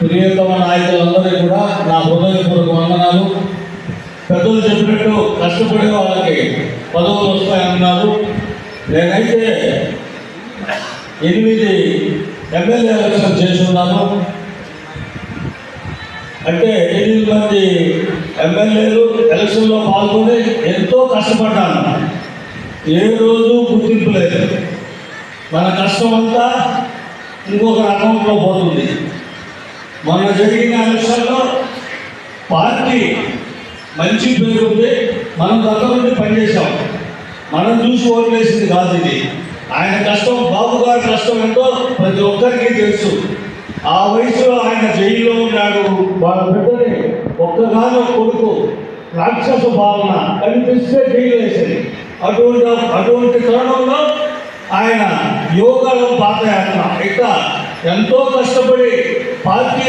ప్రియతమ నాయకులందరికీ కూడా నా హృదయపూర్వక వందనాలు. పెద్దలు చెప్పినట్టు కష్టపడే వాళ్ళకి పదవులు వస్తాయన్నారు నేనైతే ఎనిమిది ఎమ్మెల్యే ఎలక్షన్ చేస్తున్నాను అంటే ఎనిమిది మంది ఎమ్మెల్యేలు ఎలక్షన్లో పాల్గొని ఎంతో కష్టపడ్డాను. ఏ రోజు గుర్తింపు లేదు. మన కష్టం అంతా ఇంకొక అకౌంట్లో పోతుంది. మొన్న జరిగిన ఎలక్షన్లో పార్టీ మంచి పేరు ఉంది మనం దగ్గర నుండి పనిచేసాం మనం చూసి ఓట్లేసింది కాదు ఇది. ఆయన కష్టం బాబు గారి కష్టం ఎంతో ప్రతి ఒక్కరికి తెలుసు. ఆ వయసులో ఆయన జైల్లో ఉన్నాడు. వాళ్ళ బిడ్డని ఒక్కగానో కొడుకు రాక్షస భావన కనిపిస్తే జైలు వేసేది. అటువంటి అటువంటి తరుణంలో ఆయన యోగాలో పాదయాత్ర. ఇక ఎంతో కష్టపడి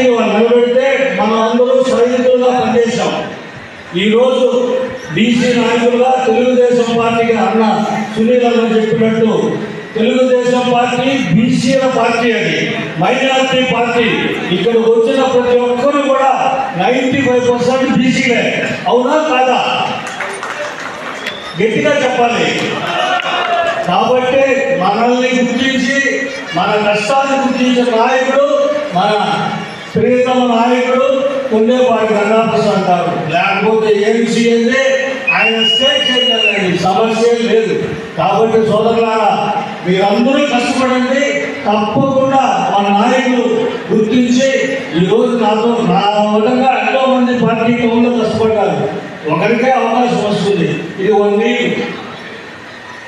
పార్టీని నిలబెడితే మనం అందరూ సైనికులుగా పనిచేశాం. ఈరోజు బీసీ నాయకులుగా తెలుగుదేశం పార్టీకి అన్న సునీల్ అన్న చెప్పినట్టు తెలుగుదేశం పార్టీ బీసీల పార్టీ అది మైనారిటీ పార్టీ. ఇక్కడికి వచ్చిన ప్రతి ఒక్కరు కూడా నైంటీ ఫైవ్ పర్సెంట్ బీసీలే. అవునా కాదా? గట్టిగా చెప్పాలి. కాబట్టి మనల్ని గుర్తించి మన కష్టాన్ని గుర్తించిన నాయకుడు మన ప్రియతమ నాయకుడు ఉండేవాడి గంగాప్రసాద్ అంటారు. లేకపోతే ఏమిసి అంటే ఆయన స్టేట్ చేయాలండి సమస్య లేదు. కాబట్టి సోదరులారా మీరందరూ కష్టపడండి. తప్పకుండా మన నాయకులు గుర్తించి ఈరోజు నాతో నా విధంగా ఎంతో మంది పార్టీ కౌన్లో కష్టపడ్డారు. ఒకరికే అవకాశం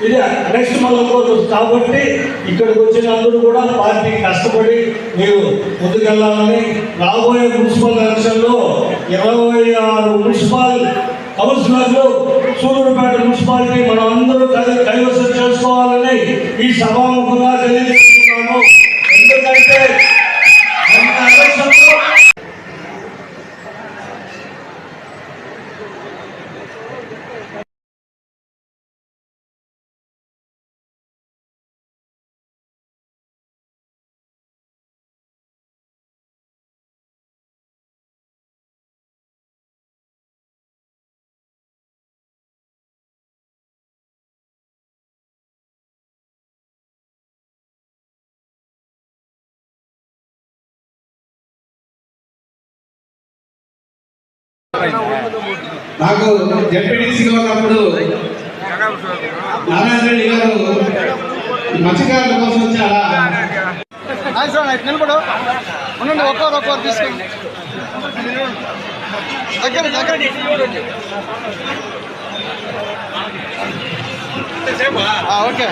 ఇది నెక్స్ట్ మళ్ళీ ఇంకోటి కాబట్టి ఇక్కడికి వచ్చిన అందరూ కూడా పార్టీ కష్టపడి మీరు ముందుకెళ్ళాలని రాబోయే మున్సిపల్ ఎలక్షన్లో ఇరవై ఆరు మున్సిపల్ కౌన్సిలర్లు సూర్యుడుపేట మున్సిపాలిటీ మనం అందరూ కలిసి కైవసం చేసుకోవాలని ఈ సభాముఖంగా తెలియజేస్తున్నారు నాకు జెడ్పీటీసీగా ఉన్నప్పుడు నారాయణ రెడ్డి గారు మత్స్యకారుల కోసం చాలా నిలబడు ఉండండి ఒక్కొక్కరు ఒక్కొక్కరు తీసుకోండి. దగ్గర దగ్గర. ఓకే.